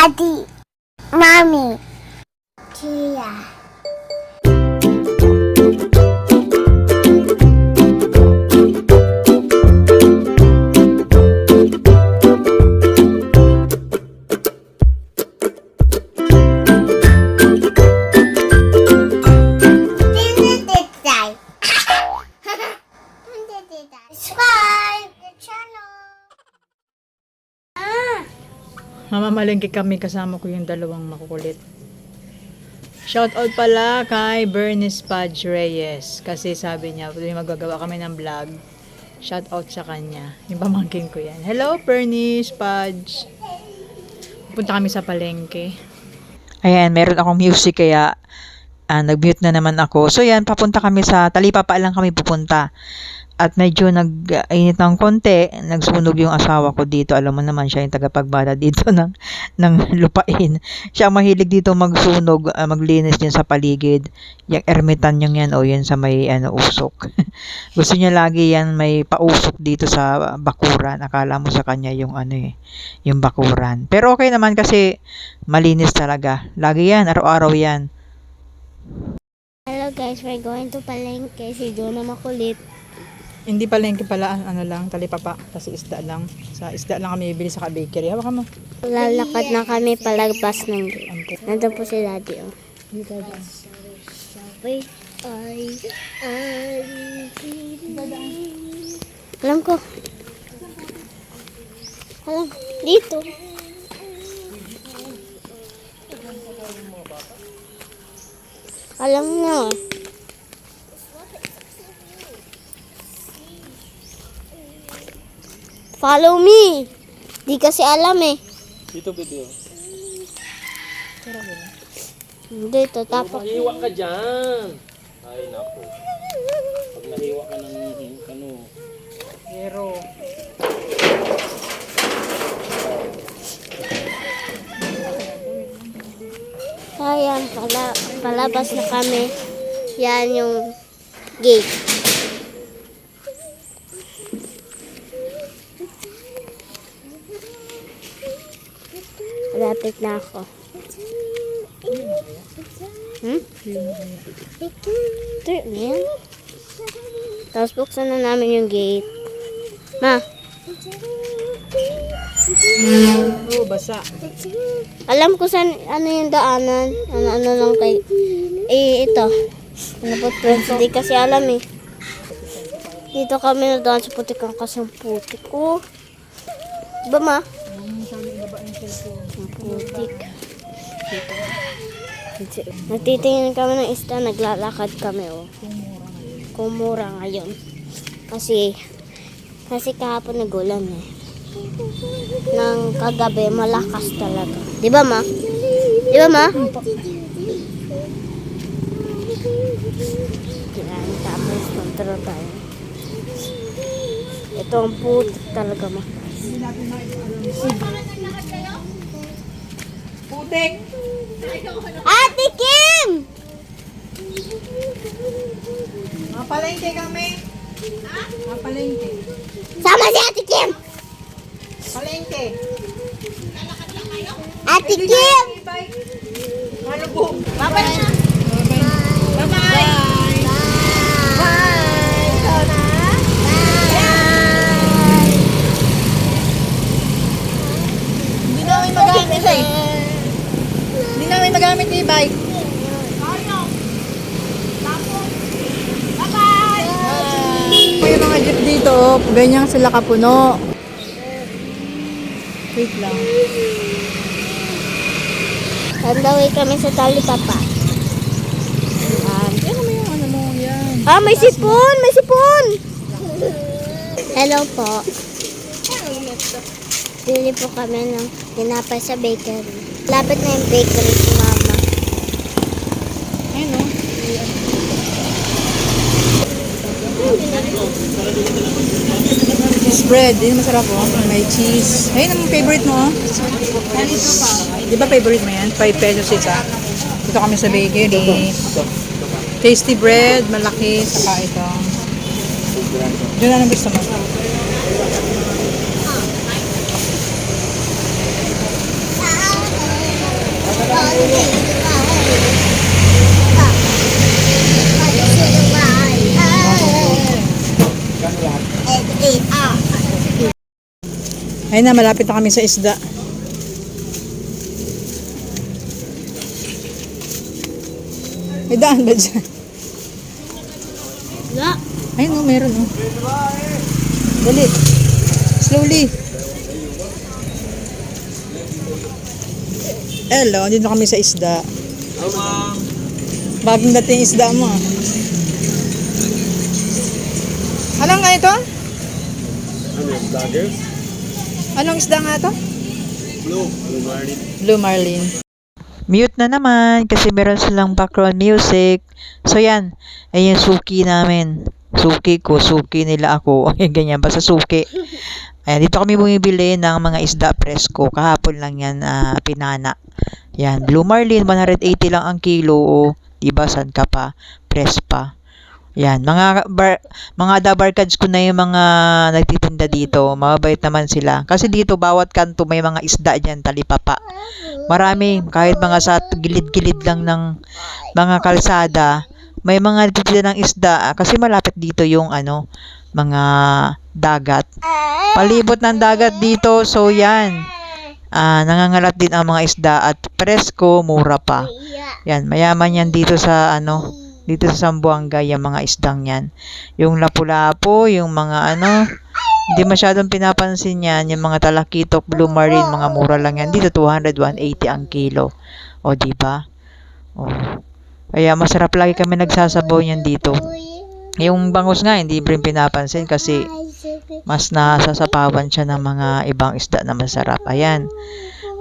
Daddy, Mommy, Tia. Mamamalengke kami kasama ko yung dalawang makukulit. Shout out pala kay Bernice Pudge Reyes kasi sabi niya, tuwing magagawa kami ng vlog, shout out sa kanya. Yung pamangkin ko yan. Hello Bernice Pudge. Pupunta kami sa palengke. Ayan, meron akong music kaya ah, nag-mute na naman ako. So yan, papunta kami sa Talipapa lang kami pupunta. At medyo nag-init ng konti, nagsunog yung asawa ko dito. Alam mo naman, siya yung tagapagbada dito ng, ng lupain. Siya mahilig dito magsunog, ah, maglinis din sa paligid. Yung ermitan yung yan, o yan sa may ano, usok. Gusto niya lagi yan may pausok dito sa bakuran. Akala mo sa kanya yung ano eh, yung bakuran. Pero okay naman kasi malinis talaga. Lagi yan, araw-araw yan. Hello guys, we're going to Palengke. Si Jonah makulit. Hindi palengke pala, an- ano lang, talipapa, kasi isda lang. Sa isda lang kami bibili sa bakery. Hawakan mo. Lalakad na kami palagpas ng gate. Nandun po si Daddy, oh. Alam ko. Alam ko. Dito. Alam na. Follow me. Di kasi alam eh. Dito video. Hindi, tatapak. Mahiwa ka dyan. Ay, naku. Pag nahiwa ka ng ano, Pero, Ayan, pala, palabas na kami. Yan yung gate. Malapit na ako. Hmm? Ito yun. Tapos buksan na namin yung gate. Ma, oh, basa. Alam ko saan, ano yung daanan. Ano, ano lang kay... Eh, ito. Ano po, friends? Hindi kasi alam eh. Dito kami na daan sa putik ang kasang putik. Oh. Diba, ma? Ang putik. Dito. Nagtitingin kami ng isda, naglalakad kami, oh. Kumura ngayon. Kasi, kasi kahapon nagulan eh ng kagabi, malakas talaga. Di ba, ma? Di ba, ma? Yan, tapos control tayo. Ito ang putik talaga, ma. Putik! Ate Kim! Mapalengke kami. Mapalengke. Sama si Ate Kim! Palengke. Ate Kim! Malubog. Bye-bye na! Bye-bye. Bye! Bye! Hindi namin magamit eh. Hindi namin magamit yung bike. Bye! Yung mga jeep dito, oh, ganyan sila kapuno. Wait lang. On the way kami sa Talipapa. Um, Yan naman yung ano mo, yan. ah, may sipon! May sipon! Hello po. Bili po kami ng tinapay sa bakery. Lapit na yung bakery si Mama. Ayun oh. Spread, yun masarap oh. May cheese. Ayun ang favorite mo oh. Di ba favorite mo yan? 5 pesos isa. Dito kami sa bakery. Tasty bread, malaki, saka ito. Yun anong gusto mo? Ayun na, malapit na kami sa isda. May daan ba dyan? Wala. Ayun oh, meron oh. Dali. Slowly. Hello, dito kami sa isda. Bagong dating isda mo ah. Alam nga ito? Anong isda nga ito? Blue Marlin. Mute na naman kasi meron silang background music. So yan, ay yung suki namin. Suki ko, suki nila ako. Ay ganyan, basta suki. Ayan, dito kami bumibili ng mga isda presko. Kahapon lang yan ah, pinana. Yan, Blue Marlin, 180 lang ang kilo. O, diba, san ka pa? Press pa. Yan, mga bar, mga dabarkads ko na yung mga nagtitinda dito. Mababait naman sila. Kasi dito, bawat kanto may mga isda dyan, talipapa. Marami, kahit mga sa gilid-gilid lang ng mga kalsada, may mga nagtitinda ng isda. Kasi malapit dito yung ano, mga dagat. Palibot ng dagat dito, so yan. Ah, nangangalat din ang mga isda at presko, mura pa. Yan, mayaman yan dito sa ano, dito sa Sambuanga, yung mga isdang yan. Yung lapu-lapu, yung mga ano, hindi masyadong pinapansin yan, yung mga talakitok, blue marine, mga mura lang yan. Dito 200, 180 ang kilo. O, di ba? O. Kaya masarap lagi kami nagsasabaw yan dito. Yung bangus nga, hindi rin pinapansin kasi mas nasasapawan siya ng mga ibang isda na masarap. Ayan.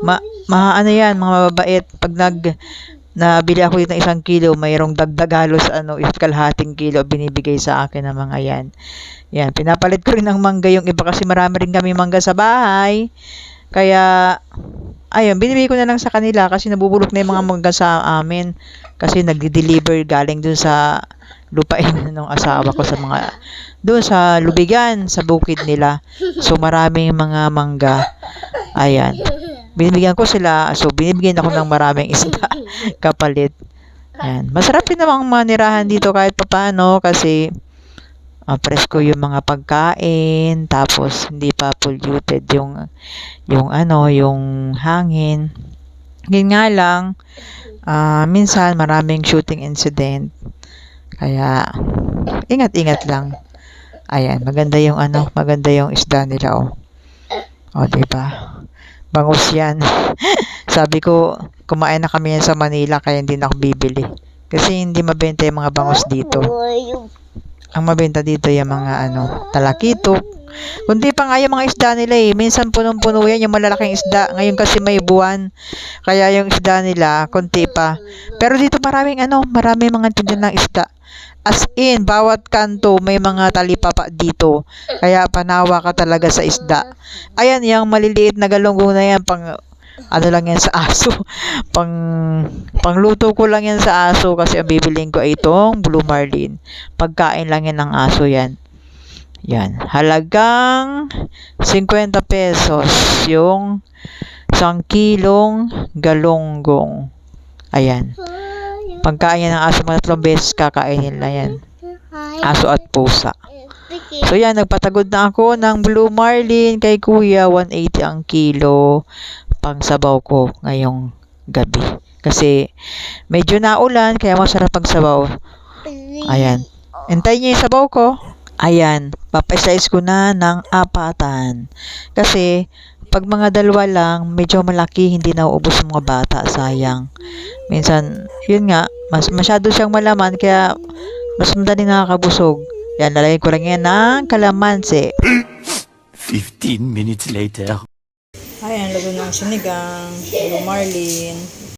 Ma, ma ano yan, mga mababait. Pag nag, nabili ako ng isang kilo, mayroong dagdag halos ano, is kalahating kilo binibigay sa akin ng mga yan. Yan, pinapalit ko rin ng mangga yung iba kasi marami rin kami mangga sa bahay. Kaya, ayun, binibigay ko na lang sa kanila kasi nabubulok na yung mga mangga sa amin. Kasi nagde-deliver galing dun sa lupain ng asawa ko sa mga doon sa lubigan sa bukid nila. So maraming mga mangga. Ayan. Binibigyan ko sila. So binibigyan ako ng maraming isda kapalit. Ayan. Masarap din namang manirahan dito kahit papaano kasi ah, presko yung mga pagkain tapos hindi pa polluted yung yung ano yung hangin. Yun nga lang ah, minsan maraming shooting incident. Kaya ingat-ingat lang. Ayan, maganda yung ano, maganda yung isda nila oh. O, di ba? Bangus yan. Sabi ko, kumain na kami yan sa Manila kaya hindi na ako bibili. Kasi hindi mabenta yung mga bangus dito. Ang mabenta dito yung mga ano, talakitok. Kundi pa nga yung mga isda nila eh. Minsan punong-puno yan yung malalaking isda. Ngayon kasi may buwan. Kaya yung isda nila, konti pa. Pero dito maraming ano, maraming mga tindahan ng isda. As in, bawat kanto may mga talipapa dito. Kaya panawa ka talaga sa isda. Ayan, yung maliliit na galunggong na yan, pang ano lang yan sa aso. pang pangluto ko lang yan sa aso kasi ang bibiling ko ay itong blue marlin. Pagkain lang yan ng aso yan. Yan. Halagang 50 pesos yung isang kilong galunggong. Ayan. Pagkain ng aso, mga tatlong beses kakainin na yan. Aso at pusa. So yan, nagpatagod na ako ng Blue Marlin kay Kuya, 180 ang kilo pang sabaw ko ngayong gabi. Kasi medyo naulan, kaya masarap pag sabaw. Ayan. Hintayin niyo yung sabaw ko. Ayan, papasize ko na ng apatan. Kasi, pag mga dalawa lang, medyo malaki, hindi na uubos ng mga bata, sayang. Minsan, yun nga, mas masyado siyang malaman, kaya mas madali nakakabusog. Yan, lalagay ko lang yan ng kalamansi. 15 minutes later. Ayan, lago ng sinigang, blue marlin.